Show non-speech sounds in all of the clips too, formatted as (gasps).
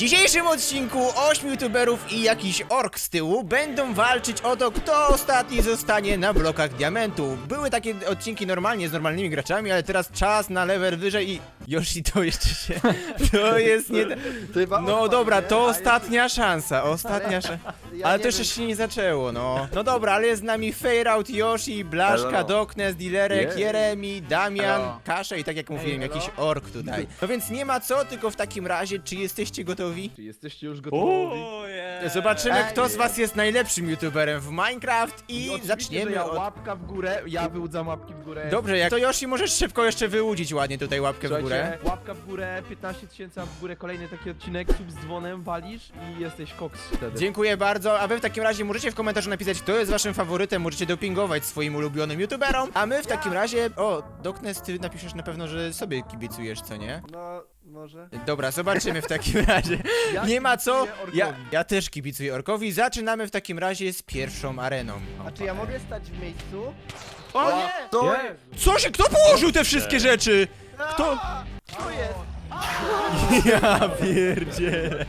dzisiejszym odcinku 8 youtuberów i jakiś ork z tyłu będą walczyć o to, kto ostatni zostanie na blokach diamentu. Były takie odcinki normalnie z normalnymi graczami, ale teraz czas na level wyżej i... Yoshi, to jeszcze się... To jest nie... No dobra, to ostatnia szansa, ostatnia szansa. Ale to jeszcze się nie zaczęło, no. No dobra, ale jest z nami Fairout, Yoshi, Blaszka. Doknes, Dilerek. Jeremi, Damian. Kasze i tak jak mówiłem, jakiś ork tutaj. No więc nie ma co, tylko w takim razie, czy jesteście gotowi? Czy jesteście już gotowi? Zobaczymy, Ej. kto z was jest najlepszym youtuberem w Minecraft i oczywiście, zaczniemy że ja od... łapka w górę, ja wyłudzam łapki w górę. Dobrze, jak to Yoshi możesz szybko jeszcze wyłudzić ładnie tutaj łapkę w Słuchajcie, górę. łapka w górę, 15 tysięcy, a w górę kolejny taki odcinek, sub z dzwonem walisz i jesteś koks wtedy. Dziękuję bardzo, a wy w takim razie możecie w komentarzu napisać, kto jest waszym faworytem, możecie dopingować swoim ulubionym youtuberom, a my w takim razie... O, Doknes, ty napiszesz na pewno, że sobie kibicujesz, co nie? No, może. Dobra, zobaczymy w takim (laughs) razie. Ja Nie ma co. kibicuję Ja, orkowi. ja też kibicuję Orkowi. Zaczynamy w takim razie z pierwszą areną. A czy ja mogę stać w miejscu? O nie! To Co się? Kto położył te wszystkie rzeczy? Kto? Co jest? Ja pierdzielę.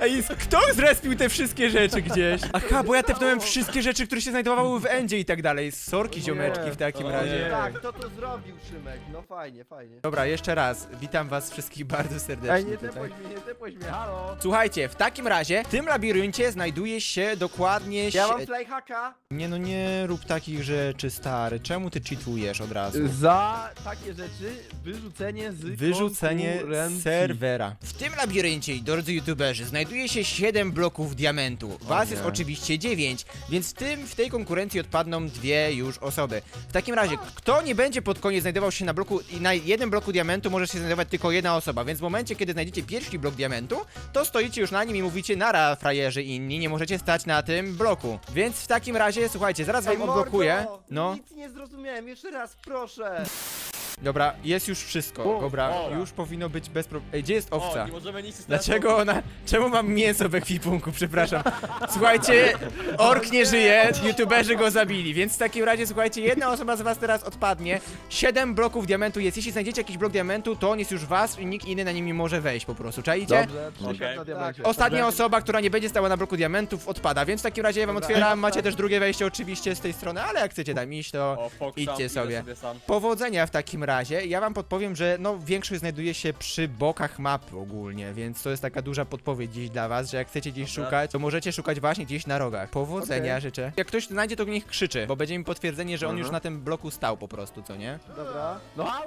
Ej, kto zrespił te wszystkie rzeczy gdzieś? Aha, bo ja tepnąłem wszystkie rzeczy, które się znajdowały w endzie i tak dalej. Sorki ziomeczki w takim razie. Tak, kto to zrobił, Szymek? No fajnie, fajnie. Dobra, jeszcze raz. Witam was wszystkich bardzo serdecznie Ej, nie tutaj. tepłeś mnie, nie tepłeś mnie, halo! Słuchajcie, w takim razie w tym labiryncie znajduje się dokładnie... Ja sie- mam flyhacka. Nie no, nie rób takich rzeczy, stary. Czemu ty cheatujesz od razu? Za takie rzeczy wyrzucenie z Serwera. W tym labiryncie, drodzy youtuberzy, znajduje się 7 bloków diamentu. Was jest oczywiście 9, więc w tym, w tej konkurencji odpadną dwie już osoby. W takim razie, kto nie będzie pod koniec znajdował się na bloku i na jednym bloku diamentu może się znajdować tylko jedna osoba, więc w momencie, kiedy znajdziecie pierwszy blok diamentu, to stoicie już na nim i mówicie nara frajerzy inni, nie możecie stać na tym bloku. Więc w takim razie, słuchajcie, zaraz wam Ej, mordo, odblokuję. No. Nic nie zrozumiałem, jeszcze raz, proszę. Dobra, jest już wszystko. O, Dobra, o. już powinno być bez problemu. Ej, gdzie jest owca? O, nie możemy nic Dlaczego ona... Czemu mam mięso w ekwipunku? Przepraszam. Słuchajcie, ork nie żyje, youtuberzy go zabili, więc w takim razie, słuchajcie, jedna osoba z was teraz odpadnie. Siedem bloków diamentu jest. Jeśli znajdziecie jakiś blok diamentu, to on jest już was i nikt inny na nim nie może wejść po prostu. Czaicie? Dobrze, przysiad Okej. na diamencie. Ostatnia osoba, która nie będzie stała na bloku diamentów, odpada, więc w takim razie ja wam Dobra. otwieram, macie też drugie wejście oczywiście z tej strony, ale jak chcecie tam iść, to... O, Idźcie sam, idę sobie. sam. Powodzenia w takim razie. Ja wam podpowiem, że no większość znajduje się przy bokach mapy ogólnie, więc to jest taka duża podpowiedź gdzieś dla was, że jak chcecie gdzieś Dobra. szukać, to możecie szukać właśnie gdzieś na rogach. Powodzenia Okej. życzę. Jak ktoś znajdzie, to niech krzyczy, bo będzie mi potwierdzenie, że on Mhm. już na tym bloku stał po prostu, co nie? Dobra. No halo,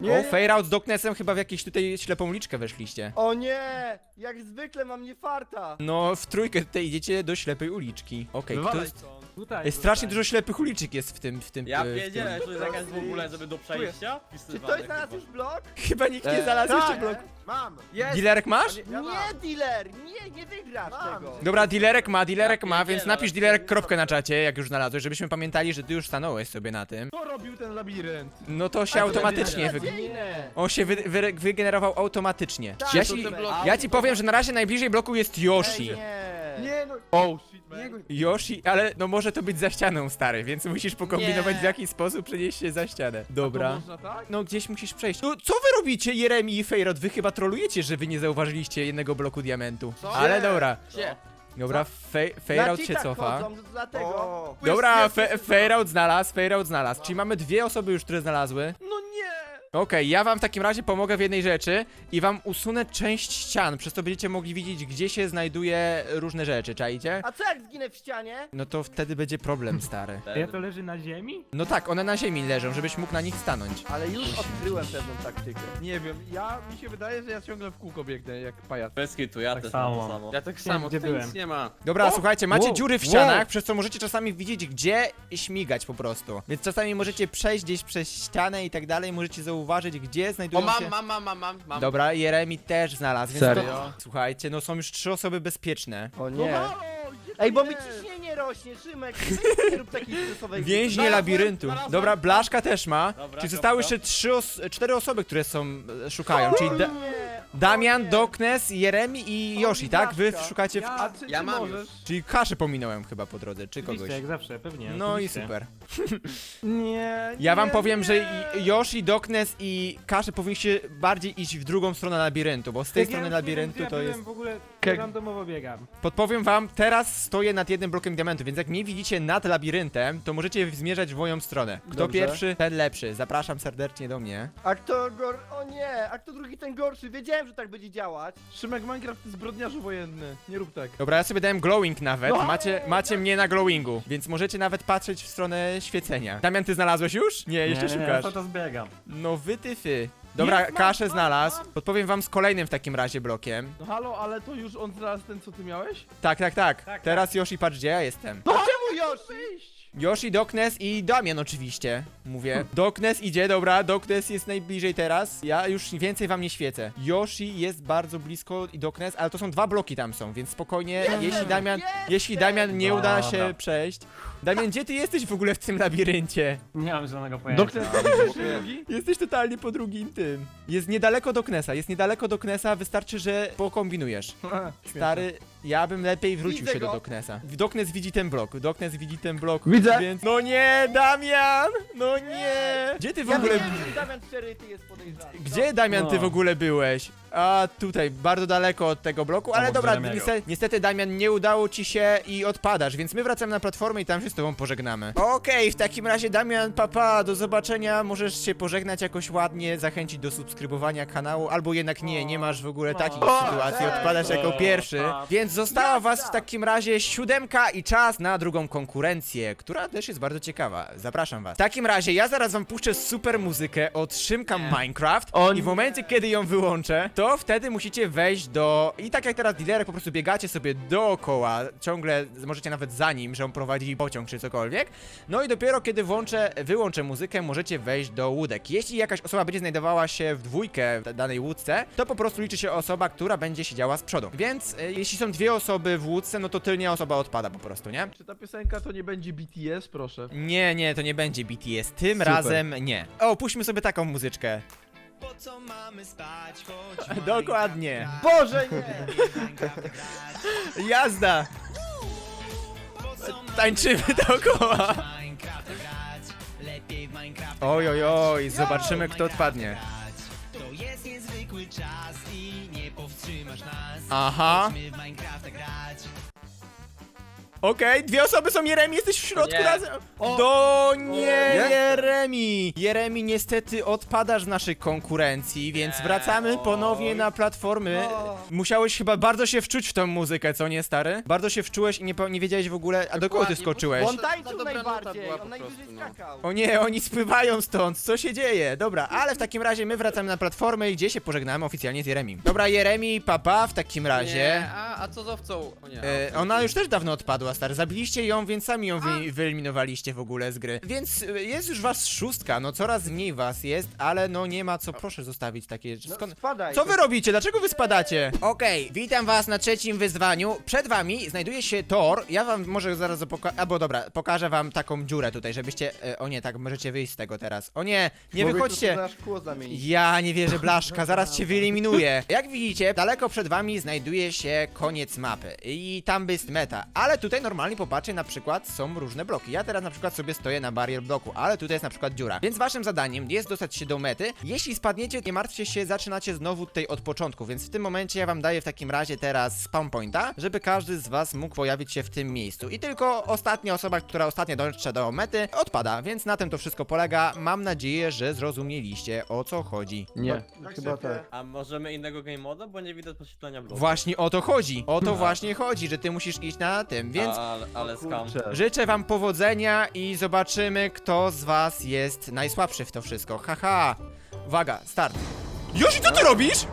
gdzie O, Fairout z Doknesem chyba w jakieś tutaj ślepą liczkę weszliście. O nie! Jak zwykle mam nie farta. No, w trójkę tutaj idziecie do ślepej uliczki. Okej, kto Wywalaj jest... stąd. Tutaj. Ej, strasznie dużo ślepych uliczek jest w tym, w tym... Ja wiedziałem, że to jest jakaś w ogóle, żeby do przejścia. Czy ktoś znalazł już blok? Chyba nikt nie E, znalazł tak. jeszcze bloku. Mam! Jest! Dilerek masz? Ja mam. Nie, dealer! Nie, nie wygrasz Mam. tego. Dobra, dilerek ma, dilerek Ja ma, więc napisz ale dilerek kropkę na czacie, jak już znalazłeś, żebyśmy pamiętali, że ty już stanąłeś sobie na tym. Kto robił ten labirynt? No to się automatycznie wy... beznadziejne. On się wy, wy, wygenerował automatycznie. Tak, Ja to ci, te bloki. ja ci powiem, że na razie najbliżej bloku jest Yoshi. Ej, nie. Nie no... Oh shit, man. Yoshi, ale no może to być za ścianą, stary, więc musisz pokombinować Nie. w jaki sposób przenieść się za ścianę. To Dobra. można tak? No gdzieś musisz przejść. No co wy robicie, Jeremi i Fejrod? Wy chyba trolujecie, że wy nie zauważyliście jednego bloku diamentu. Co? Ale Nie. dobra. Gdzie? Dobra, Fej- Na Fejrod się cheatach cofa. chodzą, dlatego. O. Dobra, fe. Fejrod znalazł, Fejrod znalazł. Czyli mamy dwie osoby już, które znalazły. No nie! Okej, ja wam w takim razie pomogę w jednej rzeczy i wam usunę część ścian, przez to będziecie mogli widzieć, gdzie się znajduje różne rzeczy, czaicie? A co jak zginę w ścianie? No to wtedy będzie problem, stary. (laughs) Ja to leży na ziemi? No tak, one na ziemi leżą, żebyś mógł na nich stanąć. Ale już odkryłem pewną taktykę. Nie wiem, ja... mi się wydaje, że ja ciągle w kółko biegnę jak pajac. Bez kitu, ja Tak też samo. mam to samo. Ja tak samo, gdzie tutaj byłem. nic nie ma. Dobra, O! słuchajcie, macie Wow, dziury w wow. ścianach, przez co możecie czasami widzieć, gdzie śmigać po prostu. Więc czasami możecie przejść gdzieś przez ścianę i tak dalej, możecie zauważyć, gdzie O, znajdują mam, się... mam, mam, mam, mam, mam. Dobra, Jeremi też znalazł, więc Serio? To... Słuchajcie, no są już trzy osoby bezpieczne. O No nie. halo, gdzie Ej, bo mi jest? ciśnienie rośnie, Szymek. Nie rób takiej stresowej Więźnie Znalazłem, labiryntu. znalazłem. Dobra, Blaszka też ma. Dobra, czyli zostały jeszcze trzy os cztery osoby, które są, e, szukają, czyli... Da Nie. Damian. Doknes, Jeremi i Yoshi, tak? Wy szukacie... W... A czy, Ja czy mam możesz? Czyli kaszę pominąłem chyba po drodze, czy kogoś. Oczywiście, jak zawsze, pewnie. No i oczywiście. super. (laughs) Nie, Ja wam nie, powiem, nie. że i- Yoshi, Doknes i Kasze powinniście bardziej iść w drugą stronę labiryntu, bo z tej Jak ja strony nie wiem, labiryntu ja to byłem, jest... w ogóle Keg. randomowo biegam. Podpowiem wam, teraz stoję nad jednym blokiem diamentu, więc jak mnie widzicie nad labiryntem, to możecie zmierzać w moją stronę. Kto Dobrze. pierwszy, ten lepszy. Zapraszam serdecznie do mnie. A kto gor... O nie, a kto drugi ten gorszy? Wiedziałem, że tak będzie działać. Szymek Minecraft to zbrodniarzu wojenny. Nie rób tak. Dobra, ja sobie dałem glowing nawet, No. macie, macie mnie na glowingu, więc możecie nawet patrzeć w stronę świecenia. Damian, ty znalazłeś już? Nie, jeszcze nie, szukasz. to zbiegam. No wy tyfy. Dobra, Jest, mam, kaszę mam, znalazł. mam. Podpowiem wam z kolejnym w takim razie blokiem. No halo, ale to już on znalazł ten, co ty miałeś? Tak, tak, tak. Tak, Teraz Yoshi, patrz gdzie ja jestem. A czemu Yoshi? Yoshi, Doknes i Damian oczywiście, mówię. Doknes idzie, dobra, Doknes jest najbliżej teraz. Ja już więcej wam nie świecę. Yoshi jest bardzo blisko i Doknes, ale to są dwa bloki tam są, więc spokojnie, jeśli Damian, Jestem! jeśli Damian nie uda się przejść. Damian, gdzie ty jesteś w ogóle w tym labiryncie? Nie mam zielonego pojęcia. Doktor, drugi? Jesteś totalnie po drugim tym. Jest niedaleko Doknesa, jest niedaleko Doknesa, wystarczy, że pokombinujesz. (laughs) Stary, ja bym lepiej wrócił Widzę się do go. Doknesa. Doknes widzi ten blok, Doknes widzi ten blok. Widzę. Więc... No nie, Damian! No nie! Gdzie ty w Ja ogóle... wiedziałem, że Damian Szczeryty jest podejrzany. Gdzie, Damian, ty No. w ogóle byłeś? A, tutaj, bardzo daleko od tego bloku, ale Obok dobra, Jeremiego. niestety, niestety, Damian, nie udało ci się i odpadasz, więc my wracamy na platformę i tam się z tobą pożegnamy. Okej, w takim razie, Damian, papa, do zobaczenia, możesz się pożegnać jakoś ładnie, zachęcić do subskrybowania kanału, albo jednak nie, nie masz w ogóle takich O, sytuacji, odpadasz jako pierwszy, więc została was w takim razie siódemka i czas na drugą konkurencję, która też jest bardzo ciekawa. Zapraszam was. W takim razie ja zaraz wam puszczę super muzykę od Szymka Minecraft O i w momencie, kiedy ją wyłączę, to wtedy musicie wejść do... I tak jak teraz dealerek po prostu biegacie sobie dookoła, ciągle możecie nawet za nim, że on prowadzi pociąg czy cokolwiek. No i dopiero kiedy włączę, wyłączę muzykę, możecie wejść do łódek. Jeśli jakaś osoba będzie znajdowała się w dwójkę w danej łódce, to po prostu liczy się osoba, która będzie siedziała z przodu. Więc e, jeśli są dwie osoby w łódce, no to tylnia osoba odpada po prostu, nie? Czy ta piosenka to nie będzie BTS, proszę? Nie, nie, to nie będzie BTS. Tym Super. razem nie. O, puśćmy sobie taką muzyczkę. Po co mamy spać, choć (laughs) Dokładnie. Boże, nie! Jazda! Tańczymy dookoła. Minecraft grać, lepiej w Minecraft Oj, oj, oj, zobaczymy kto odpadnie. To jest niezwykły czas i nie powstrzymasz nas Aha. Chodźmy w Minecrafta grać Okej, dwie osoby są Jeremi, jesteś w środku Nie. razem. Do nie, Jeremi. Jeremi, niestety odpadasz z naszej konkurencji, więc wracamy ponownie na platformy. O. Musiałeś chyba bardzo się wczuć w tą muzykę, co nie, stary? Bardzo się wczułeś i nie, po- nie wiedziałeś w ogóle, a do kogo ty Dokładnie, skoczyłeś? On tańczył dobra nuta najbardziej, była po on najwyżej prostu, no. skakał. O nie, oni spływają stąd, co się dzieje? Dobra, ale w takim razie my wracamy na platformę i gdzie się pożegnamy oficjalnie z Jeremi. Dobra, Jeremi, papa, w takim razie. Nie, a, a co z owcą? O nie, E, ona już też dawno odpadła, stary. Zabiliście ją, więc sami ją wy wyeliminowaliście w ogóle z gry. Więc e, jest już was szóstka, no coraz mniej was jest, ale no nie ma co, proszę zostawić takie... No, Skąd... spadaj. Co wy robicie? Dlaczego wy spadacie? Okej, witam was na trzecim wyzwaniu. Przed wami znajduje się tor. Ja wam może zaraz poka... Albo dobra, pokażę wam taką dziurę tutaj, żebyście... E, o nie, tak, możecie wyjść z tego teraz. O nie, nie Człowieku, wychodźcie. to nasz kło zamienić. Ja nie wierzę, Blaszka, (laughs) zaraz cię wyeliminuję. Jak widzicie, daleko przed wami znajduje się koniec mapy i tam jest meta, ale tutaj normalnie popatrzcie, na przykład są różne bloki. Ja teraz na przykład sobie stoję na barier bloku, ale tutaj jest na przykład dziura. Więc waszym zadaniem jest dostać się do mety. Jeśli spadniecie, nie martwcie się, zaczynacie znowu tutaj od początku, więc w tym momencie ja wam daję w takim razie teraz spawn pointa, żeby każdy z was mógł pojawić się w tym miejscu. I tylko ostatnia osoba, która ostatnio dotrze do mety, odpada, więc na tym to wszystko polega. Mam nadzieję, że zrozumieliście o co chodzi. Nie. Chyba tak. A możemy innego game moda, bo nie widać podświetlenia bloku. Właśnie o to chodzi. O to właśnie chodzi, że ty musisz iść na tym, więc A, ale, ale skam. Życzę wam powodzenia i zobaczymy, kto z was jest najsłabszy w to wszystko. Haha. Uwaga, start. Już i co ty robisz?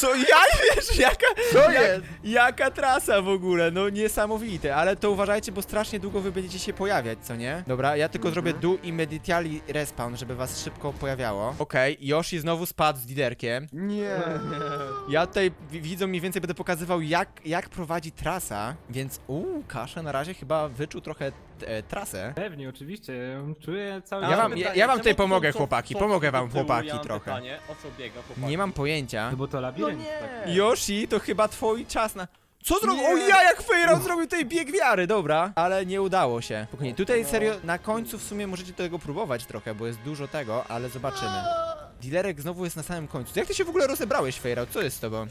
Co, ja wiesz, jaka, Co jest? jaka trasa w ogóle, no niesamowite, ale to uważajcie, bo strasznie długo wy będziecie się pojawiać, co nie? Dobra, ja tylko zrobię Mhm. do immediately respawn, żeby was szybko pojawiało. Okej, Yoshi znowu spadł z liderkiem. Nie. Ja tutaj wi- widzą mniej więcej będę pokazywał jak, jak prowadzi trasa, więc uuu, Kasze na razie chyba wyczuł trochę e, trasę. Pewnie, oczywiście. Czuję cały Ja mam wam, pytanie, ja, ja wam tutaj pomogę, co- chłopaki, co pomogę do wam, tyłu? chłopaki, Ja mam trochę. Pytanie, o co biega, chłopaki? Nie mam pojęcia. No bo to No labirynt. nie! tak. Yoshi, to chyba twój czas na... Co zrobił? Nie. O ja, jak Fejron zrobił tutaj bieg wiary, dobra. Ale nie udało się. Spokojnie, tutaj serio, na końcu w sumie możecie tego próbować trochę, bo jest dużo tego, ale zobaczymy. Dealerek znowu jest na samym końcu. Jak ty się w ogóle rozebrałeś, Fejron? Co jest z tobą?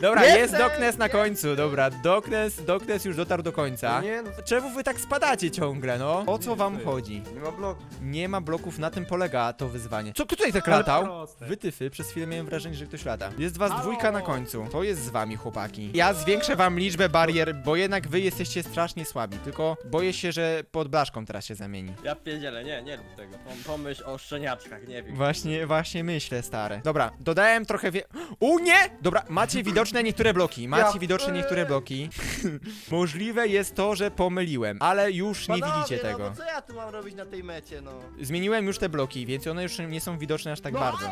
Dobra, Jestem, jest Doknes na końcu, dobra. Doknes, Doknes już dotarł do końca. Nie, no Czemu wy tak spadacie ciągle, no? O co wam chodzi? nie ma bloku. Nie ma bloków, na tym polega to wyzwanie. Co kto tutaj tak latał? proste. Wytyfy, przez chwilę miałem wrażenie, że ktoś lata. Jest was dwójka na końcu. To jest z wami, chłopaki. Ja zwiększę wam liczbę barier, bo jednak wy jesteście strasznie słabi. Tylko boję się, że pod blaszką teraz się zamieni. Ja pierdzielę, nie, nie rób tego. Pom- Pomyśl o szczeniaczkach, nie wiem. Właśnie, właśnie myślę, stary. Dobra, dodałem trochę wie... U nie! Dobra, macie widoczne niektóre bloki. Macie Ja- widoczne niektóre bloki. (laughs) Możliwe jest to, że pomyliłem, ale już nie Panowie, widzicie no, tego. No co ja tu mam robić na tej mecie, no? Zmieniłem już te bloki, więc one już nie są widoczne aż tak bardzo.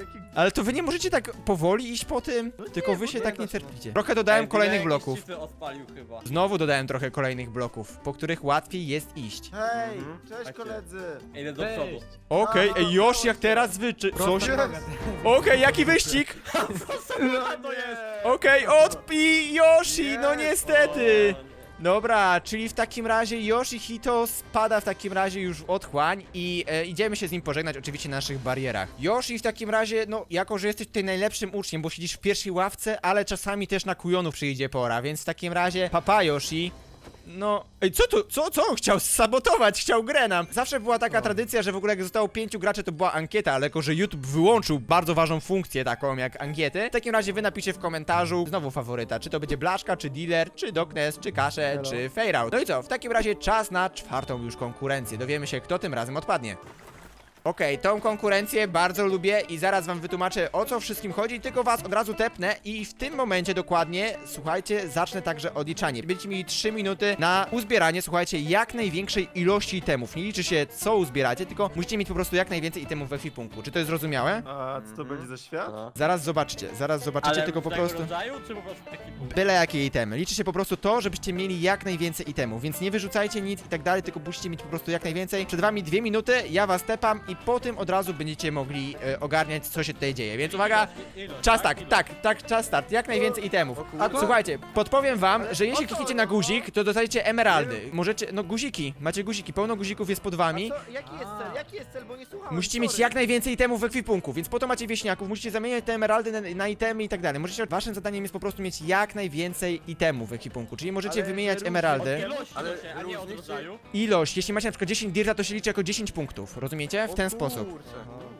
No, jaki... Ale to wy nie możecie tak powoli iść po tym? Tylko wy bo się nie tak nie się. cierplicie. Trochę dodałem Ej, kolejnych bloków. Odpalił chyba. Znowu dodałem trochę kolejnych bloków, po których łatwiej jest iść. Hej, Mhm. cześć Takie. koledzy. Idę do Cześć. przodu. Okej, ej, już jak teraz wy... Czy... Prosta Coś? droga. Okej, jaki wyścig? (laughs) No to jest. Okej, odpi Yoshi, no niestety. Dobra, czyli w takim razie Yoshihito spada w takim razie już w otchłań i e, idziemy się z nim pożegnać oczywiście na naszych barierach. Yoshi w takim razie, no jako, że jesteś tutaj najlepszym uczniem, bo siedzisz w pierwszej ławce, ale czasami też na kujonów przyjdzie pora, więc w takim razie papa Yoshi. No, ej, co tu, co, co on chciał sabotować, chciał grę nam. Zawsze była taka tradycja, że w ogóle jak zostało pięciu graczy, to była ankieta, ale jako, że YouTube wyłączył bardzo ważną funkcję taką jak ankiety, w takim razie wy napiszcie w komentarzu znowu faworyta, czy to będzie Blaszka, czy Dealer, czy Doknes, czy Kasze, czy Fairout. No i co, w takim razie czas na czwartą już konkurencję. Dowiemy się, kto tym razem odpadnie. Okej, tą konkurencję bardzo lubię i zaraz wam wytłumaczę o co wszystkim chodzi, tylko was od razu tepnę i w tym momencie dokładnie, słuchajcie, zacznę także odliczanie. Będziecie mieli 3 minuty na uzbieranie, słuchajcie, jak największej ilości itemów. Nie liczy się co uzbieracie, tylko musicie mieć po prostu jak najwięcej itemów we ekwipunku. Czy to jest zrozumiałe? A co to będzie za świat? No. Zaraz zobaczycie, zaraz zobaczycie, Ale tylko po różnego prostu... rodzaju, czy po prostu taki punkt? Byle jakie itemy. Liczy się po prostu to, żebyście mieli jak najwięcej itemów, więc nie wyrzucajcie nic i tak dalej, tylko musicie mieć po prostu jak najwięcej. Przed wami dwie minuty, ja was tepam i po tym od razu będziecie mogli e, ogarniać, co się tutaj dzieje. Więc uwaga, czas tak, tak, tak, czas start, jak najwięcej itemów. słuchajcie, podpowiem wam, że jeśli klikniecie na guzik, to dostajecie emeraldy. Możecie, no guziki, macie guziki, pełno guzików jest pod wami. co, jaki jest cel? Jaki jest cel, bo nie słuchałem. Musicie mieć sorry. jak najwięcej itemów w ekwipunku, więc po to macie wieśniaków, musicie zamieniać te emeraldy na, na itemy i tak dalej. Możecie, waszym zadaniem jest po prostu mieć jak najwięcej itemów w ekwipunku, czyli możecie wymieniać emeraldy. Rodzaju. Ilość, jeśli macie na przykład 10 dirta, to się liczy jako 10 punktów, rozumiecie? W ten sposób.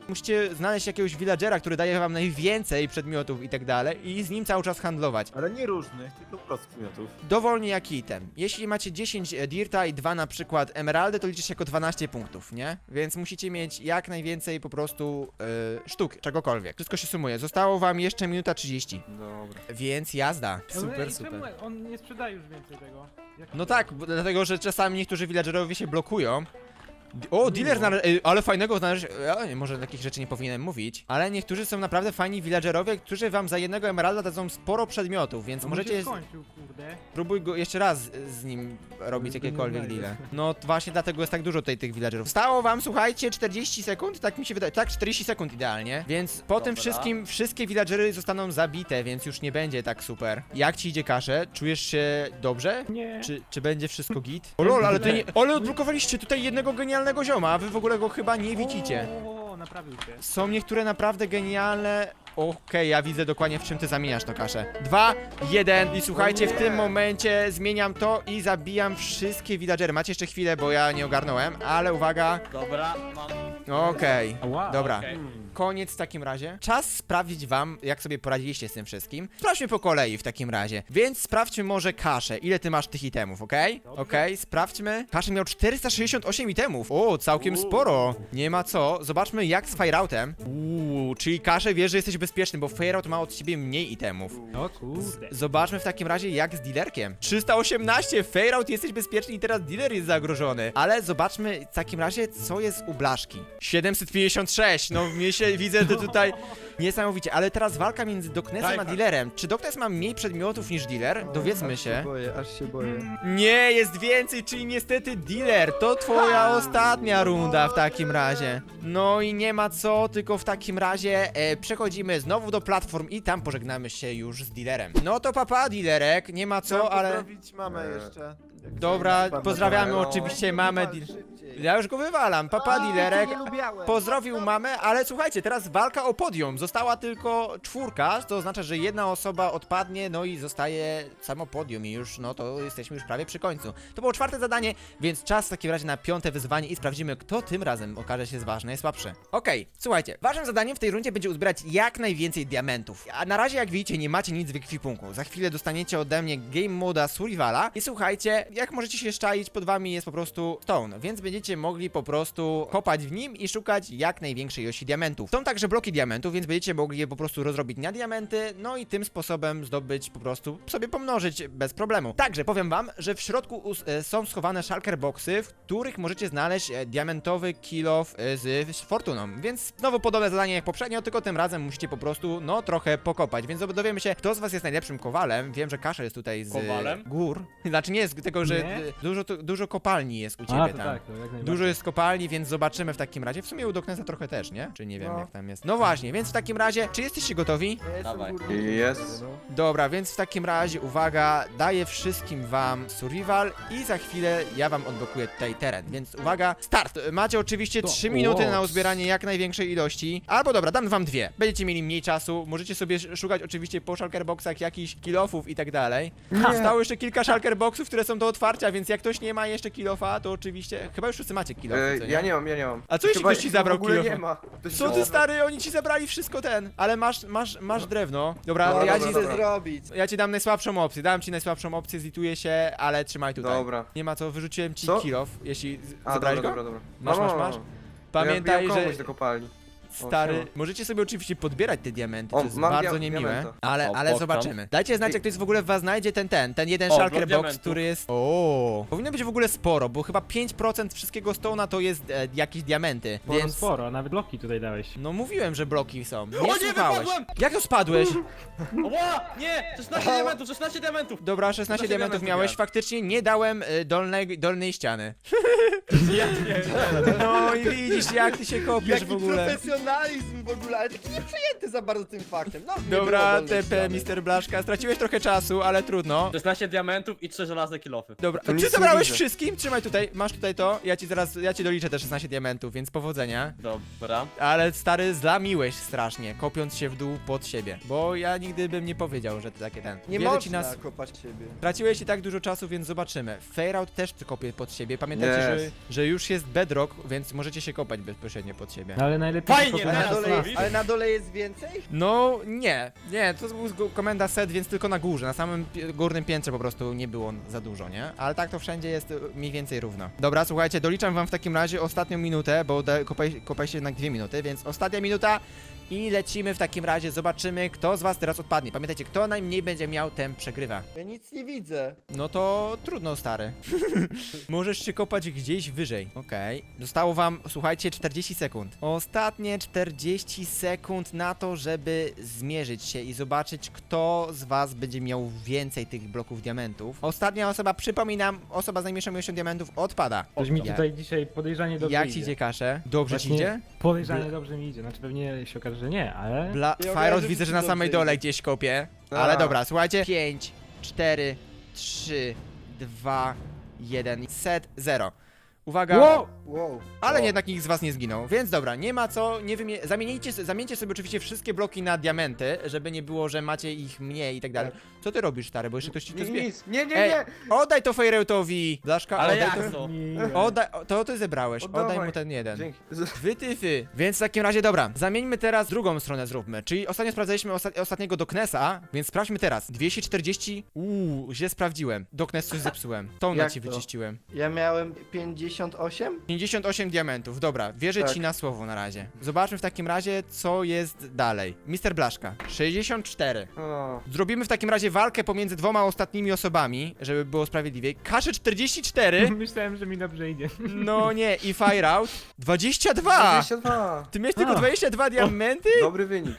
Musicie znaleźć jakiegoś villagera, który daje wam najwięcej przedmiotów i tak dalej i z nim cały czas handlować. Ale nie różnych, tylko prostych przedmiotów. Dowolnie jaki item. Jeśli macie 10 dirta i 2 na przykład emeraldy, to liczy się jako 12 punktów, nie? Więc musicie mieć jak najwięcej po prostu e, sztuk, czegokolwiek. Wszystko się sumuje. Zostało wam jeszcze minuta 30. Dobra. Więc jazda. Super, super. czemu on nie sprzedaje już więcej tego? Jak No tak, bo- dlatego że czasami niektórzy villagerowie się blokują. O, dealer znalazł, ej, ale fajnego znaleźć, może takich rzeczy nie powinienem mówić, ale niektórzy są naprawdę fajni villagerowie, którzy wam za jednego emeralda dadzą sporo przedmiotów, więc No możecie, skończył, kurde. spróbuj go jeszcze raz z- nim robić nie jakiekolwiek znajdę. deale. No właśnie dlatego jest tak dużo tutaj tych villagerów. Stało wam, słuchajcie, 40 sekund, tak mi się wydaje, tak 40 sekund idealnie, więc po tym Dobra. wszystkim wszystkie villagery zostaną zabite, więc już nie będzie tak super. Jak ci idzie kasze? Czujesz się dobrze? Nie. Czy, czy będzie wszystko (laughs) git? O lol, ale ty nie, ale odblokowaliście tutaj jednego genialnego zioma, a wy w ogóle go chyba nie widzicie. O, naprawił się. Są niektóre naprawdę genialne. Okej, ja widzę dokładnie w czym ty zamieniasz to kaszę. Dwa, jeden i słuchajcie, w tym momencie zmieniam to i zabijam wszystkie villagery. Macie jeszcze chwilę, bo ja nie ogarnąłem, ale uwaga. Dobra, mam. Okej. Wow. Dobra, Okej. koniec w takim razie. Czas sprawdzić wam, jak sobie poradziliście z tym wszystkim. Sprawdźmy po kolei w takim razie. Więc sprawdźmy może kaszę. Ile ty masz tych itemów, okej? Okej, sprawdźmy. Kaszę miał 468 itemów. O, całkiem sporo. Nie ma co. Zobaczmy jak z Fireoutem. Uuu, czyli kaszę wie, że jesteś bezpieczny, bo Fireout ma od ciebie mniej itemów. O kurde. Zobaczmy w takim razie jak z dealerkiem. 318, Fairout jesteś bezpieczny i teraz dealer jest zagrożony. Ale zobaczmy w takim razie co jest u Blaszki. 756, no mnie się się, widzę, że tutaj (laughs) niesamowicie. Ale teraz walka między Doknesem a Tryhard. dealerem. Czy Doknes ma mniej przedmiotów niż dealer? Dowiedzmy Aż się. boję, aż się boję. Nie, jest więcej, czyli niestety dealer. To twoja ostatnia runda w takim razie. No i nie ma co, tylko w takim razie e, przechodzimy znowu do platform i tam pożegnamy się już z dealerem. No to papa, dealerek, nie ma co, Chciałem ale... pozdrowić mamę jeszcze. Jak Dobra, pozdrawiamy oczywiście mamę. Wywal Szybciej. ja już go wywalam, papa A, dealerek. cię nie lubiałem. Pozdrowił mamę, ale słuchajcie, teraz walka o podium. Została tylko czwórka, to oznacza, że jedna osoba odpadnie, no i zostaje samo podium i już, no to jesteśmy już prawie przy końcu. To było czwarte zadanie, więc czas w takim razie na piąte wyzwanie i sprawdzimy, kto tym razem okaże się z ważny i słabszy. Okej, słuchajcie, waszym zadaniem w tej rundzie będzie uzbierać jak najwięcej diamentów. A na razie, jak widzicie, nie macie nic w ekwipunku. Za chwilę dostaniecie ode mnie game moda Survivala i słuchajcie, jak możecie się szczaić, pod wami jest po prostu stone, więc będziecie mogli po prostu kopać w nim i szukać jak największej ilości diamentów. Są także bloki diamentów, więc będziecie mogli je po prostu rozrobić na diamenty, no i tym sposobem zdobyć po prostu sobie pomnożyć bez problemu. Także powiem wam, że w środku e, są schowane shulker boxy, w których możecie znaleźć e, diamentowy kill off e, z, z fortuną, więc znowu podobne zadanie jak poprzednio, tylko tym razem musicie po prostu, no, trochę pokopać, więc dowiemy się, kto z was jest najlepszym kowalem. Wiem, że Kasza jest tutaj z Kowalem? gór, (laughs) znaczy nie jest tego, że Nie? dużo, dużo kopalni jest u ciebie A, to tam. tak, to jak. Dużo jest kopalni, więc zobaczymy w takim razie. W sumie u Doknesa trochę też, nie? Czy nie wiem No. jak tam jest. No właśnie, więc w takim razie, czy jesteście gotowi? Ja jestem Dawaj. górnikiem. Jest. No. Dobra, więc w takim razie uwaga, daję wszystkim wam survival i za chwilę ja wam odblokuję tutaj teren. Więc uwaga, start! Macie oczywiście To- 3 minuty na uzbieranie jak największej ilości. Albo dobra, dam wam dwie. Będziecie mieli mniej czasu. Możecie sobie sz- szukać oczywiście po shulker boxach jakichś kilofów i tak dalej. Zostało jeszcze kilka shulker boxów, które są do otwarcia, więc jak ktoś nie ma jeszcze kilofa, to oczywiście. Chyba już wszyscy macie kilofy. E, co ja nie mam, ja nie mam. A co jeśli Chyba ktoś ci zabrał w ogóle kilofa? nie ma. Ktoś Co ty stary, oni ci zabrali wszystko ten, ale masz, masz, masz drewno. Dobra, Dobra, ja, dobra, ci, dobra. zrobić? ja ci dam najsłabszą opcję, dam ci najsłabszą opcję, zlituję się, ale trzymaj tutaj. Dobra. Nie ma co, wyrzuciłem ci Co? kilof, jeśli z- A, zabrałeś dobra, go? dobra, dobra. Masz, No, masz, no, masz? no. Pamiętaj, ja że komuś do kopalni. Stary, możecie sobie oczywiście podbierać te diamenty, O, to jest mam bardzo dia- niemiłe, diamenta. ale, O, ale zobaczymy. Dajcie znać, jak ktoś w ogóle w was znajdzie ten, ten, ten jeden O, shulker blok box, diamentów. który jest... O, powinno być w ogóle sporo, bo chyba 5% wszystkiego stone'a to jest e, jakieś diamenty, Sporo, więc... sporo, a nawet bloki tutaj dałeś. No mówiłem, że bloki są. Nie O nie, słuchałeś. wypadłem! Jak to spadłeś? (laughs) Ła! Nie! 16 diamentów, 16 diamentów! Dobra, 16 16 diamentów diamentów miałeś, miałem. faktycznie nie dałem y, dolnej, dolnej ściany. (laughs) No i widzisz, jak ty się kopiesz Jaki w ogóle. Profesjonalizm w ogóle, ale taki nieprzejęty za bardzo tym faktem. No, nie Dobra, TP, ściany. Mr. Blaszka, straciłeś trochę czasu, ale trudno. 16 diamentów i 3 żelazne kilofy. Dobra, To nic czy nie zabrałeś widzę. wszystkim? Trzymaj tutaj, masz tutaj to, ja ci zaraz, ja ci doliczę te 16 diamentów, więc powodzenia. Dobra. Ale stary, zlamiłeś strasznie, kopiąc się w dół pod siebie, bo ja nigdy bym nie powiedział, że to takie ten. Nie Wiele można ci nas kopać siebie. Traciłeś i tak dużo czasu, więc zobaczymy. Fairrout też kopie pod siebie. Pamiętajcie, że, Yes. że już jest bedrock, więc możecie się kopać bezpośrednio pod siebie. No ale najlepiej Fajnie, tylko A na dole jest- jest, ale na dole jest więcej? No nie, nie, to był zgu- komenda set, więc tylko na górze. Na samym pi- górnym piętrze po prostu nie było za dużo, nie? Ale tak to wszędzie jest y, mniej więcej równo. Dobra, słuchajcie, doliczam wam w takim razie ostatnią minutę, bo da- kopaj, kopaj się jednak dwie minuty, więc ostatnia minuta i lecimy w takim razie, zobaczymy kto z was teraz odpadnie. Pamiętajcie, kto najmniej będzie miał, ten przegrywa. Ja nic nie widzę. No to trudno, stary. (laughs) Możesz się kopać gdzieś wyżej. Okej. Zostało wam, słuchajcie, 40 sekund. Ostatnie 40 sekund na to, żeby zmierzyć się i zobaczyć, kto z was będzie miał więcej tych bloków diamentów. Ostatnia osoba, przypominam, osoba z najmniejszą ilością diamentów odpada. Coś mi Ja- tutaj dzisiaj podejrzanie dobrze Jak idzie. ci idzie kaszę? Dobrze ci Właśnie idzie? Podejrzanie dobrze mi idzie, znaczy pewnie się okaże, że nie, ale... Bla... Ja Fajros widzę, że że ci na dobrze samej idzie. dole gdzieś kopie. A. Ale dobra, słuchajcie. 5, 4, 3, 2, 1, set, 0. Uwaga. Wow! Wow. Ale O. jednak nikt z was nie zginął, więc dobra, nie ma co, nie wymie... zamieńcie, zamieńcie sobie oczywiście wszystkie bloki na diamenty, żeby nie było, że macie ich mniej i tak dalej. Co ty robisz, stary, bo jeszcze ktoś ci to zbie... nic. Nie, nie, Ej, nie. Oddaj to Fejreutowi! Blaszka, Ale oddaj jak to... Nie. Oddaj, to ty zebrałeś, oddaj Oddawaj. mu ten jeden. Dzięki. Wytyfy. Więc w takim razie, dobra, zamieńmy teraz drugą stronę zróbmy. Czyli ostatnio sprawdzaliśmy osta ostatniego Doknesa, więc sprawdźmy teraz. 240. Uuu, źle sprawdziłem. Doknes coś zepsułem. Tą na ci wyczyściłem. Ja miałem 50 58? 58 diamentów, dobra, wierzę Tak. ci na słowo na razie. Zobaczmy w takim razie, co jest dalej. Mister Blaszka, 64. O, Zrobimy w takim razie walkę pomiędzy dwoma ostatnimi osobami, żeby było sprawiedliwiej. Kasze 44, (laughs) Myślałem, że mi dobrze idzie. (laughs) no nie, i Fire Out 22! 22. Ty miałeś tylko A. 22 diamenty? Dobry wynik.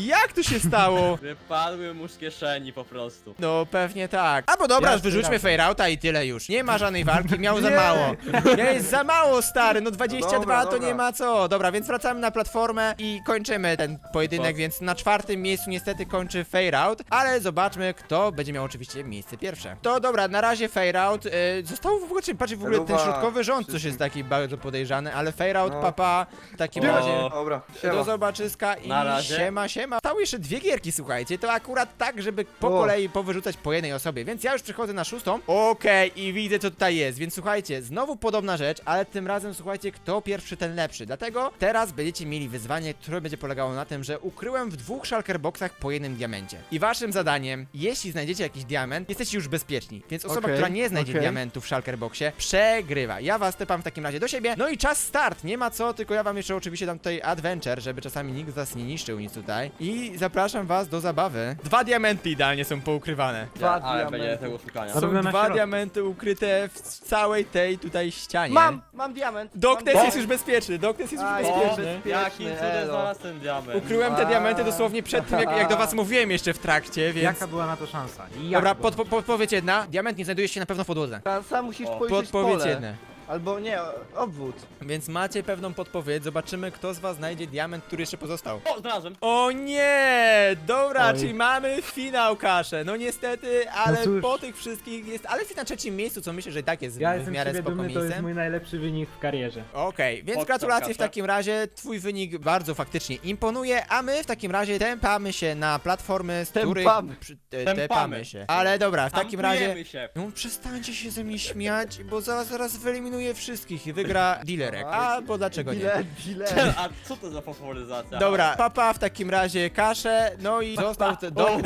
Jak to się stało? Wypadły mu z kieszeni po prostu. No pewnie tak. Albo dobra, Jasne, wyrzućmy. Fire Outa i tyle już. Nie ma żadnej walki, miał za Nie. mało. (laughs) Jest za mało, stary, no 22 Dobra, to dobra. nie ma co. Dobra, więc wracamy na platformę i kończymy ten pojedynek, Po- więc na czwartym miejscu niestety kończy Fire Out, ale zobaczmy, kto będzie miał oczywiście miejsce pierwsze. To dobra, na razie Fire Out. Y, został w ogóle, czy patrzcie w ogóle ten Luba, środkowy rząd, coś jest taki bardzo podejrzany, ale Fire Out, No. papa, w takim O. razie... Dobra, Do siema. zobaczyska i Na razie. siema, siema. Stały jeszcze dwie gierki, słuchajcie. To akurat tak, żeby po O. kolei powyrzucać po jednej osobie. Więc ja już przechodzę na szóstą. Okej, i widzę co tutaj jest. Więc słuchajcie, znowu podobna rzecz, ale tym razem słuchajcie, kto pierwszy, ten lepszy. Dlatego teraz będziecie mieli wyzwanie, które będzie polegało na tym, że ukryłem w dwóch shulker boxach po jednym diamencie. I waszym zadaniem, jeśli znajdziecie jakiś diament, jesteście już bezpieczni. Więc osoba, Okej, która nie znajdzie okej. diamentu w shulker boxie, przegrywa. Ja was tepam w takim razie do siebie. No i czas start. Nie ma co, tylko ja wam jeszcze oczywiście dam tutaj adventure, żeby czasami nikt z was nie niszczył nic tutaj. I zapraszam was do zabawy. Dwa diamenty idealnie są poukrywane. Dwa ale diamenty. będzie tego szukania. Są Robimy na dwa środku. diamenty ukryte w całej tej tutaj ścianie. Mam, mam diament. Doknes mam jest już bezpieczny, Doknes jest już Aj, bezpieczny. bezpieczny, Jakim cudem elo. znalazł ten diament? Ukryłem te diamenty dosłownie przed tym, jak, jak do was mówiłem jeszcze w trakcie, więc... Jaka była na to szansa? Dobra, była? podpowiedź jedna. Diament nie znajduje się na pewno w podłodze. Sam musisz O, spojrzeć w Podpowiedź pole. jedna. Albo nie, obwód. Więc macie pewną podpowiedź. Zobaczymy, kto z was znajdzie diament, który jeszcze pozostał. O, znalazłem. O nie! Dobra, Oj. czyli mamy finał kaszę. No niestety, ale No cóż. po tych wszystkich jest. Ale jesteś na trzecim miejscu, co myślę, że i tak jest Ja w jestem z miarę siebie spoko dumny, to jest miejscem. mój najlepszy wynik w karierze. Okej, więc gratulacje w takim razie. Twój wynik bardzo faktycznie imponuje, a my w takim razie tępamy się na platformy, z których. Tępamy. Przy, e, Tępamy. tępamy się. Ale dobra, w takim razie. Się. No przestańcie się ze mnie śmiać, bo zaraz, zaraz wyeliminuję wszystkich i wygra dealerek. A, bo dlaczego nie? Dile, dile. (laughs) A co to za faworyzacja? Dobra, papa w takim razie kaszę, no i został te do... (laughs)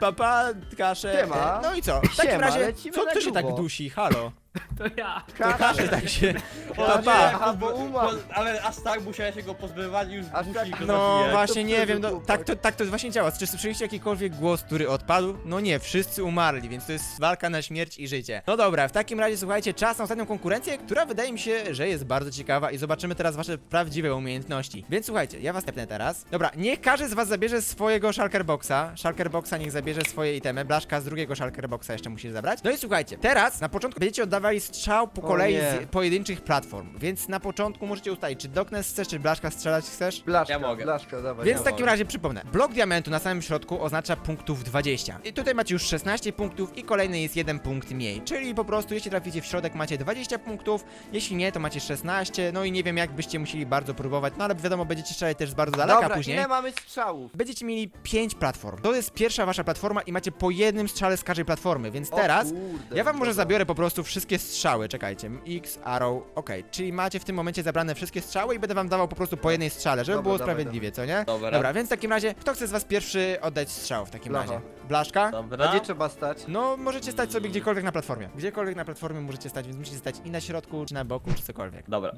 Papa, kaszę. Siema. No i co? W takim Siema, razie, lecimy co na to się tak grubo. dusi? Halo? (laughs) To ja! To kaszę tak się. O, Papa. nie, Aha, bo umarł. Ale aż tak musiałeś się go pozbywać i już Aż musi tak- go No zabijać. właśnie To nie wiem, no, tak, to, tak to właśnie działa. Czy słyszeliście jakikolwiek głos, który odpadł? No nie, wszyscy umarli, więc to jest walka na śmierć i życie. No dobra, w takim razie słuchajcie, czas na ostatnią konkurencję, która wydaje mi się, że jest bardzo ciekawa i zobaczymy teraz wasze prawdziwe umiejętności. Więc słuchajcie, ja was tepnę teraz. Dobra, niech każdy z was zabierze swojego Shulker Boxa. Shulker Boxa niech zabierze swoje itemy. Blaszka z drugiego Shulker Boxa jeszcze musi zabrać. No i słuchajcie, teraz na początku będziecie oddawali strzał po O kolei nie. z pojedynczych platform, więc na początku możecie ustalić, czy Doknes chcesz, czy Blaszka strzelać chcesz? Blaszka, Ja mogę. blaszka, dawaj. Więc w takim mogę. razie przypomnę, blok diamentu na samym środku oznacza punktów 20. I tutaj macie już 16 punktów i kolejny jest jeden punkt mniej. Czyli po prostu jeśli traficie w środek macie 20 punktów, jeśli nie to macie 16, no i nie wiem jak byście musieli bardzo próbować, no ale wiadomo będziecie strzelać też z bardzo daleka Dobra, później. ile mamy strzałów? Będziecie mieli 5 platform. To jest pierwsza wasza platforma i macie po jednym strzale z każdej platformy, więc O teraz kurde, ja wam może dobra. zabiorę po prostu wszystkie strzały, czekajcie. X, arrow, okej. Czyli macie w tym momencie zabrane wszystkie strzały i będę wam dawał po prostu po jednej strzale, żeby Dobra, było dawaj, sprawiedliwie, co nie? Dobra. Dobra, więc w takim razie, kto chce z was pierwszy oddać strzał w takim Blacha. razie? Blaszka? A Dobra. gdzie trzeba stać? No, możecie stać sobie gdziekolwiek na platformie. Gdziekolwiek na platformie możecie stać, więc musicie stać i na środku, czy na boku, czy cokolwiek. Dobra.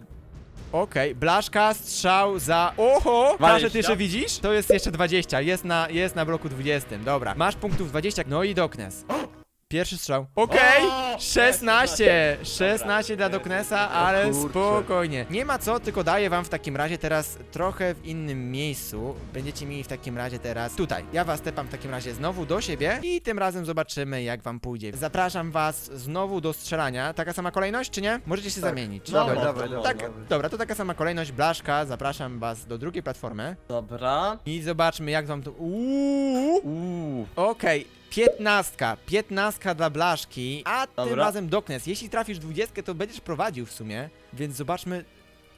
Okej, Blaszka, strzał za... Oho! 20. ty jeszcze widzisz? To jest jeszcze 20, jest na, jest na bloku 20. Dobra, masz punktów 20, no i Doknes. (gasps) Pierwszy strzał. Okej! O! 16! 16 dla Doknesa, ale kurczę. spokojnie. Nie ma co, tylko daję wam w takim razie teraz trochę w innym miejscu. Będziecie mieli w takim razie teraz tutaj. Ja was tepam w takim razie znowu do siebie i tym razem zobaczymy jak wam pójdzie. Zapraszam was znowu do strzelania. Taka sama kolejność, czy nie? Możecie się Tak. zamienić. Dawaj, no, dawaj, no, dawaj. Tak, dawaj. dobra, to taka sama kolejność. Blaszka, zapraszam was do drugiej platformy. Dobra. I zobaczmy jak wam to... Uuu! Uuu. Okej, piętnastka, piętnastka dla Blaszki, a tym Dobra. razem Doknes. Jeśli trafisz dwudziestkę, to będziesz prowadził w sumie, więc zobaczmy.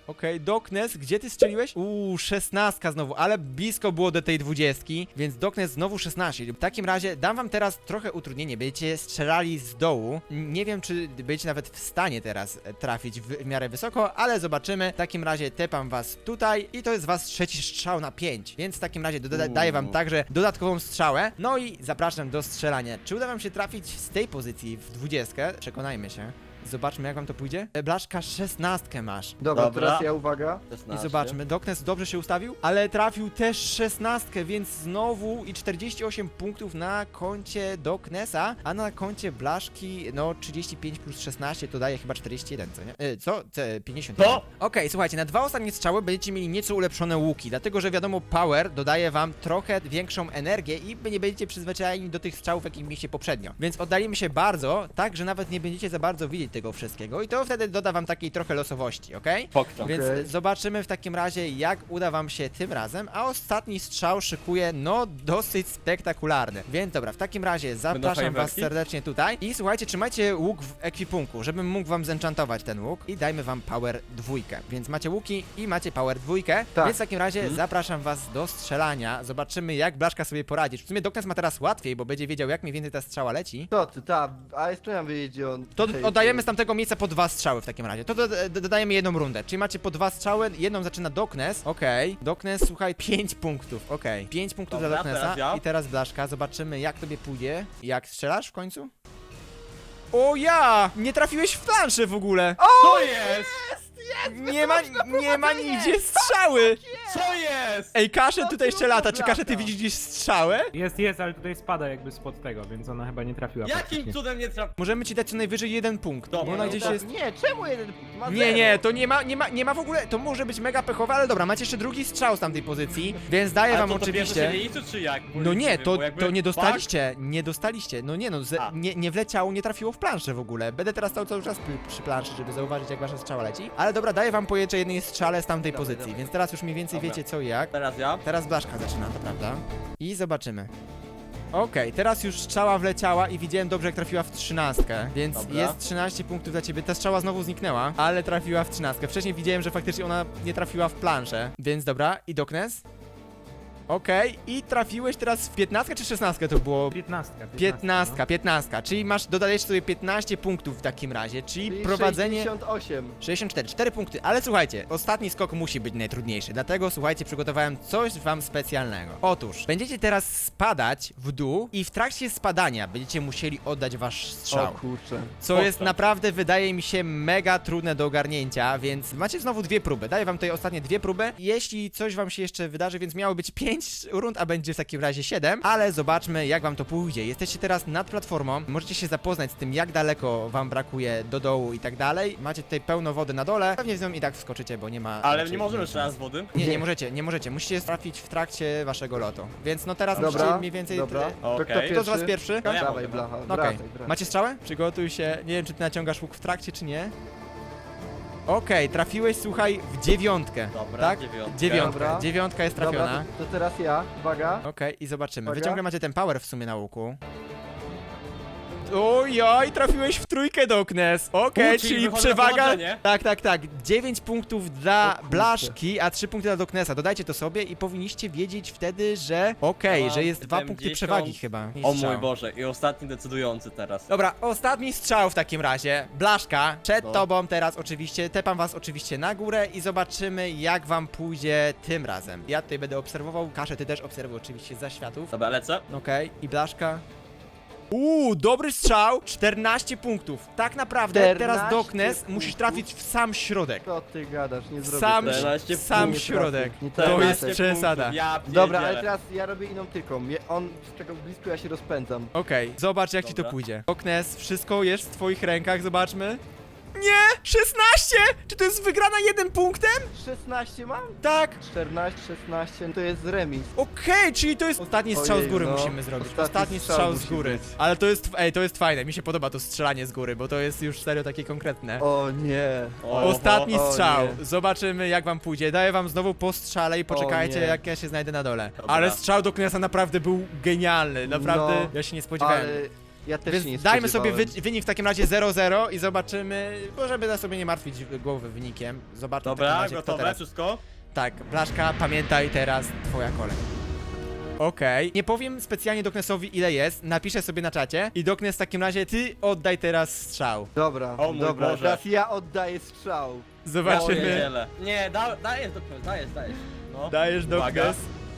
Okej, Doknes, gdzie ty strzeliłeś? Uuu, szesnastka znowu, ale blisko było do tej dwudziestki, więc Doknes znowu 16. W takim razie dam wam teraz trochę utrudnienie, będziecie strzelali z dołu. Nie wiem, czy będziecie nawet w stanie teraz e, trafić w, w miarę wysoko, ale zobaczymy. W takim razie tepam was tutaj i to jest was trzeci strzał na 5, więc w takim razie doda- daję wam także dodatkową strzałę. No i zapraszam do strzelania. Czy uda wam się trafić z tej pozycji w dwudziestkę? Przekonajmy się. Zobaczmy, jak wam to pójdzie. E, Blaszka, szesnastkę masz. Dobra, Dobra. teraz ja uwaga. I 16. zobaczmy, Doknes dobrze się ustawił, ale trafił też szesnastkę, więc znowu i 48 punktów na koncie Doknesa, a na koncie Blaszki, no 35 plus 16 to daje chyba 41, co nie? E, co? C, 50. Co? Okej, słuchajcie, na dwa ostatnie strzały będziecie mieli nieco ulepszone łuki, dlatego że wiadomo, Power dodaje wam trochę większą energię i nie będziecie przyzwyczajeni do tych strzałów, jakimi mieliście poprzednio. Więc oddalimy się bardzo, tak, że nawet nie będziecie za bardzo widzieć tego wszystkiego i to wtedy doda wam takiej trochę losowości, okej? Pokczam. Więc Okej. zobaczymy w takim razie, jak uda wam się tym razem, a ostatni strzał szykuje, no, dosyć spektakularny. Więc dobra, w takim razie zapraszam was fajerwerki? serdecznie tutaj i słuchajcie, trzymajcie łuk w ekwipunku, żebym mógł wam zenchantować ten łuk i dajmy wam power dwójkę. Więc macie łuki i macie power dwójkę, Tak. więc w takim razie Mhm. zapraszam was do strzelania, zobaczymy jak Blaszka sobie poradzi. W sumie Doknes ma teraz łatwiej, bo będzie wiedział jak mniej więcej ta strzała leci. To ty, ta, a jeszcze wiedzieć, gdzie on... To oddajemy. Z tamtego miejsca po dwa strzały w takim razie. To do, do, dodajemy jedną rundę. Czyli macie po dwa strzały, jedną zaczyna Doknes. Okej. Doknes, słuchaj, 5 punktów. Okej. 5 punktów Dobra, dla Doknesa. teraz ja. I teraz Blaszka. Zobaczymy jak tobie pójdzie. Jak strzelasz w końcu? O ja! Nie trafiłeś w planszę w ogóle! Co jest? Nie ma, nie ma nigdzie strzały! Co jest? Ej, Kasze tutaj jeszcze lata. Czy. Kasze, ty widzisz gdzieś strzałę? Jest, jest, ale tutaj spada jakby spod tego, więc ona chyba nie trafiła Jakim praktycznie. cudem nie traf... Możemy ci dać co najwyżej jeden punkt. Dobra, bo ona no gdzieś tak. jest... Nie, czemu jeden punkt? Ma Nie, zero. nie, to nie ma, nie ma, nie ma w ogóle, to może być mega pechowe, ale dobra, macie jeszcze drugi strzał z tamtej pozycji, więc daję Ale wam to, to pierwsze oczywiście. nie liczy, czy jak? Bo No nie, wiem, to, bo jakby to nie dostaliście, nie dostaliście, no nie no, ze, A. nie, nie wleciało, nie trafiło w planszę w ogóle. Będę teraz stał cały czas przy, przy planszy, żeby zauważyć jak wasza strzała leci. Ale dobra, daję wam po jeszcze jednej strzale z tamtej Dawaj, pozycji, dawaj. więc teraz już mniej więcej Dobra. wiecie co i jak. Teraz ja. Teraz Blaszka zaczyna, to prawda. I zobaczymy. Okej, teraz już strzała wleciała i widziałem dobrze jak trafiła w trzynastkę, więc Dobra. jest 13 punktów dla ciebie. Ta strzała znowu zniknęła, ale trafiła w trzynastkę. Wcześniej widziałem, że faktycznie ona nie trafiła w planszę, więc dobra. I Doknes? Okej, i trafiłeś teraz w 15 czy 16 to było? 15. 15, 15, czyli masz, dodajesz sobie 15 punktów w takim razie, czyli Czyli prowadzenie... 68. 64, 4 punkty, ale słuchajcie, ostatni skok musi być najtrudniejszy, dlatego słuchajcie, przygotowałem coś wam specjalnego. Otóż, będziecie teraz spadać w dół i w trakcie spadania będziecie musieli oddać wasz O strzał. kurczę. Co jest naprawdę, wydaje mi się, mega trudne do ogarnięcia, więc macie znowu dwie próby. Daję wam tutaj ostatnie dwie próby. Jeśli coś wam się jeszcze wydarzy, więc miało być 5 rund, a będzie w takim razie 7, ale zobaczmy, jak wam to pójdzie. Jesteście teraz nad platformą, możecie się zapoznać z tym, jak daleko wam brakuje do dołu i tak dalej. Macie tutaj pełno wody na dole, pewnie z nią i tak wskoczycie, bo nie ma... Ale nie możemy jeszcze raz z wody. Nie, nie możecie, nie możecie. Musicie trafić w trakcie waszego lotu. Więc no teraz Dobra, musicie mniej więcej... dobra. To Okej. kto z was pierwszy? No ja Dawaj, mogę. blacha, Okej. wracaj, wracaj. Macie strzałę? Przygotuj się. Nie wiem, czy ty naciągasz łuk w trakcie, czy nie. Okej, trafiłeś, słuchaj, w dziewiątkę. Dobra, tak? dziewiątka. Dziewiątka. Dobra. Dziewiątka jest Dobra, trafiona. to, to teraz ja, uwaga. Okej, i zobaczymy. Wy Uwaga. ciągle macie ten power w sumie na łuku. Ojoj, trafiłeś w trójkę Doknes. Okej, U, czyli czyli wychodzę na przewaga. prowadzenie. Tak, tak, tak. 9 punktów dla. Blaszki, a 3 punkty dla Doknesa. Dodajcie to sobie i powinniście wiedzieć wtedy, że okej, Mam że jest 2 punkty 70. przewagi chyba. O Strzał. mój Boże, i ostatni decydujący teraz. Dobra, ostatni strzał w takim razie. Blaszka, przed No. tobą teraz oczywiście. Tepam was oczywiście na górę i zobaczymy jak wam pójdzie tym razem. Ja tutaj będę obserwował. Kaszę, ty też obserwuj oczywiście za światów. Dobra, lecę. Okej, i Blaszka. Uuu, dobry strzał, 14 punktów. Tak naprawdę 14 teraz Doknes punktów? musisz trafić w sam środek. Co ty gadasz, nie zrobię Sam, tego. 14 sam środek. nie To trafię. jest 14 przesada. Ja Dobra, ale teraz ja robię inną tyką. On z tego blisko ja się rozpędzam. Okej, zobacz jak ci to Dobra. pójdzie. Doknes, wszystko jest w twoich rękach, zobaczmy. Nie! 16! Czy to jest wygrana jednym punktem? 16 mam? Tak! 14, 16, to jest remis. Okej, czyli to jest ostatni strzał z Ojej, góry no. musimy zrobić. Ostatni, Ostatni strzał, strzał z musi góry. być. Ale to jest, ej, to jest fajne, mi się podoba to strzelanie z góry, bo to jest już serio takie konkretne. O nie. O, Ostatni o, strzał. nie. Zobaczymy jak wam pójdzie. Daję wam znowu po strzale i poczekajcie nie. jak ja się znajdę na dole. Dobra. Ale strzał do Knesa naprawdę był genialny. Naprawdę No, ja się nie spodziewałem. Ale ja też się nie Więc dajmy sobie spodziewałem. wy, wynik w takim razie 0-0 i zobaczymy, bo żeby na sobie nie martwić głowy wynikiem. Zobaczmy w takim Dobra, razie, kto gotowe, teraz. wszystko? Tak, Blaszka, pamiętaj teraz twoja kolej. Okej, nie powiem specjalnie Doknesowi ile jest, napiszę sobie na czacie i Doknes w takim razie ty oddaj teraz strzał. Dobra, O mój dobra, Boże. teraz ja oddaję strzał. Zobaczymy. Nie, da, dajesz, dajesz, dajesz, dajesz. No. Dajesz Uwaga. Doknes.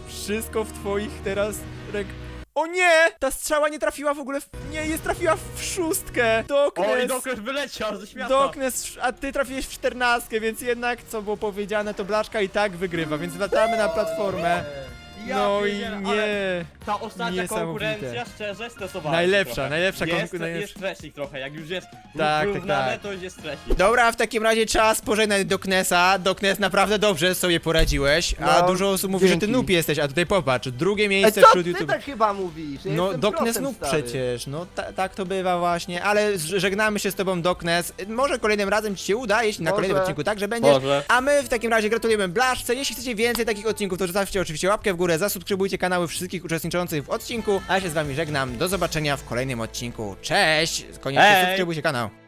Wszystko w twoich teraz ręk... O nie! Ta strzała nie trafiła w ogóle w... Nie, jest trafiła w szóstkę! Oj, Doknes! Dokres wyleciał ze świata. Doknes, a ty trafiłeś w czternastkę, więc jednak, co było powiedziane, to Blaszka i tak wygrywa, więc wracamy na platformę. Ja No i pierdzielę, ale nie. Ta ostatnia Niesamowite. konkurencja, szczerze, stresowała Najlepsza, trochę. najlepsza jest, konkurencja. Jest stresik trochę, jak już jest tak, wyrównane, tak. to już jest stresik. Dobra, w takim razie czas pożegnać Doknesa. Doknes, naprawdę dobrze sobie poradziłeś, a No, dużo osób mówi, że ty dzięki. noob jesteś, a tutaj popatrz, drugie Ej, miejsce co wśród ty YouTube. tak chyba mówisz? Ja No, jestem Doknes prosem, noob stary. przecież, no ta, tak to bywa właśnie, ale żegnamy się z tobą Doknes. Może kolejnym razem ci się uda, jeśli na Może. kolejnym odcinku także będziesz. Może. A my w takim razie gratulujemy Blaszce. Jeśli chcecie więcej takich odcinków, to zostawcie oczywiście łapkę w górę, zasubskrybujcie kanały wszystkich uczestniczących w odcinku, a ja się z wami żegnam. Do zobaczenia w kolejnym odcinku. Cześć! Koniecznie Hej! subskrybujcie kanał.